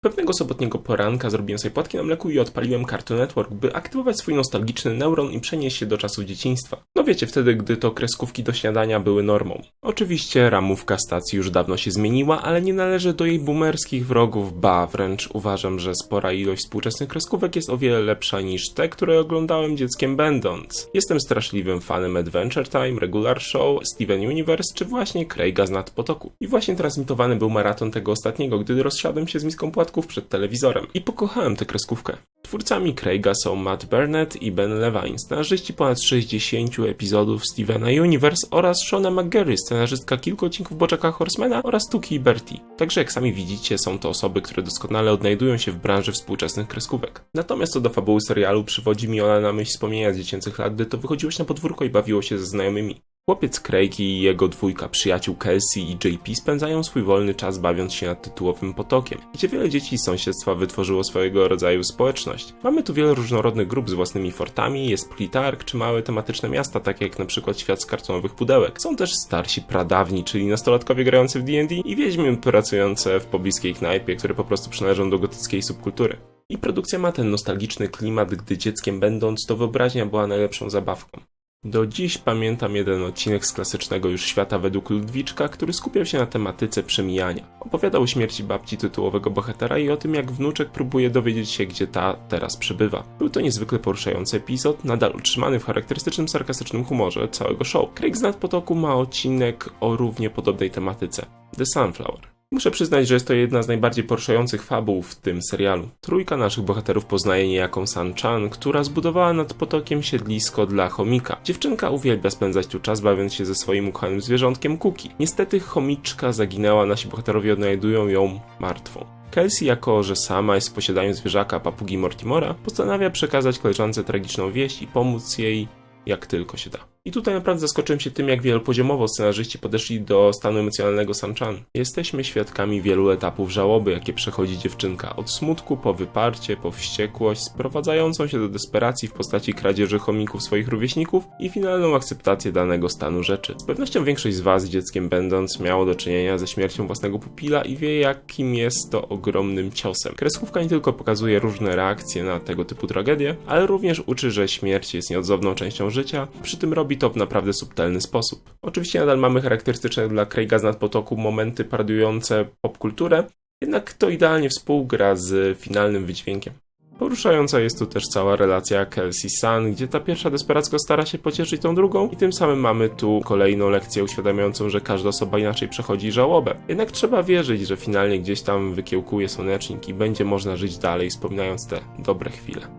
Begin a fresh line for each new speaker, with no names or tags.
Pewnego sobotniego poranka zrobiłem sobie płatki na mleku i odpaliłem Cartoon Network, by aktywować swój nostalgiczny neuron i przenieść się do czasów dzieciństwa. No wiecie, wtedy, gdy to kreskówki do śniadania były normą. Oczywiście ramówka stacji już dawno się zmieniła, ale nie należy do jej boomerskich wrogów, ba, wręcz uważam, że spora ilość współczesnych kreskówek jest o wiele lepsza niż te, które oglądałem dzieckiem będąc. Jestem straszliwym fanem Adventure Time, Regular Show, Steven Universe czy właśnie Craiga z Nadpotoku. I właśnie transmitowany był maraton tego ostatniego, gdy rozsiadłem się z miską płatków przed telewizorem i pokochałem tę kreskówkę. Twórcami Craiga są Matt Burnett i Ben Levine, scenarzyści ponad 60 epizodów Stevena Universe oraz Shona McGarry, scenarzystka kilku odcinków Boczaka Horsemana oraz Tuki i Bertie. Także jak sami widzicie, są to osoby, które doskonale odnajdują się w branży współczesnych kreskówek. Natomiast co do fabuły serialu, przywodzi mi ona na myśl wspomnienia z dziecięcych lat, gdy to wychodziło się na podwórko i bawiło się ze znajomymi. Chłopiec Craig i jego dwójka przyjaciół Kelsey i JP spędzają swój wolny czas bawiąc się nad tytułowym potokiem, gdzie wiele dzieci z sąsiedztwa wytworzyło swojego rodzaju społeczność. Mamy tu wiele różnorodnych grup z własnymi fortami, jest plitark czy małe tematyczne miasta, takie jak przykład świat z kartonowych pudełek. Są też starsi pradawni, czyli nastolatkowie grający w D&D i wiedźmy pracujące w pobliskiej knajpie, które po prostu przynależą do gotyckiej subkultury. I produkcja ma ten nostalgiczny klimat, gdy dzieckiem będąc, to wyobraźnia była najlepszą zabawką. Do dziś pamiętam jeden odcinek z klasycznego już świata według Ludwiczka, który skupiał się na tematyce przemijania. Opowiadał o śmierci babci tytułowego bohatera i o tym, jak wnuczek próbuje dowiedzieć się, gdzie ta teraz przebywa. Był to niezwykle poruszający epizod, nadal utrzymany w charakterystycznym, sarkastycznym humorze całego show. Craig z Nadpotoku ma odcinek o równie podobnej tematyce. The Sunflower. Muszę przyznać, że jest to jedna z najbardziej poruszających fabuł w tym serialu. Trójka naszych bohaterów poznaje niejaką San-chan, która zbudowała nad potokiem siedlisko dla chomika. Dziewczynka uwielbia spędzać tu czas bawiąc się ze swoim ukochanym zwierzątkiem Kuki. Niestety chomiczka zaginęła, nasi bohaterowie odnajdują ją martwą. Kelsey, jako że sama jest w posiadaniu zwierzaka papugi Mortimora, postanawia przekazać koleżance tragiczną wieść i pomóc jej jak tylko się da. I tutaj naprawdę zaskoczyłem się tym, jak wielopoziomowo scenarzyści podeszli do stanu emocjonalnego Sanchan. Jesteśmy świadkami wielu etapów żałoby, jakie przechodzi dziewczynka. Od smutku po wyparcie, po wściekłość, sprowadzającą się do desperacji w postaci kradzieży chomików swoich rówieśników i finalną akceptację danego stanu rzeczy. Z pewnością większość z Was, dzieckiem będąc, miało do czynienia ze śmiercią własnego pupila i wie, jakim jest to ogromnym ciosem. Kreskówka nie tylko pokazuje różne reakcje na tego typu tragedie, ale również uczy, że śmierć jest nieodzowną częścią życia, przy tym robi to w naprawdę subtelny sposób. Oczywiście nadal mamy charakterystyczne dla Craiga z nadpotoku momenty paradujące popkulturę, jednak to idealnie współgra z finalnym wydźwiękiem. Poruszająca jest tu też cała relacja Kelsey-San, gdzie ta pierwsza desperacko stara się pocieszyć tą drugą i tym samym mamy tu kolejną lekcję uświadamiającą, że każda osoba inaczej przechodzi żałobę. Jednak trzeba wierzyć, że finalnie gdzieś tam wykiełkuje słonecznik i będzie można żyć dalej, wspominając te dobre chwile.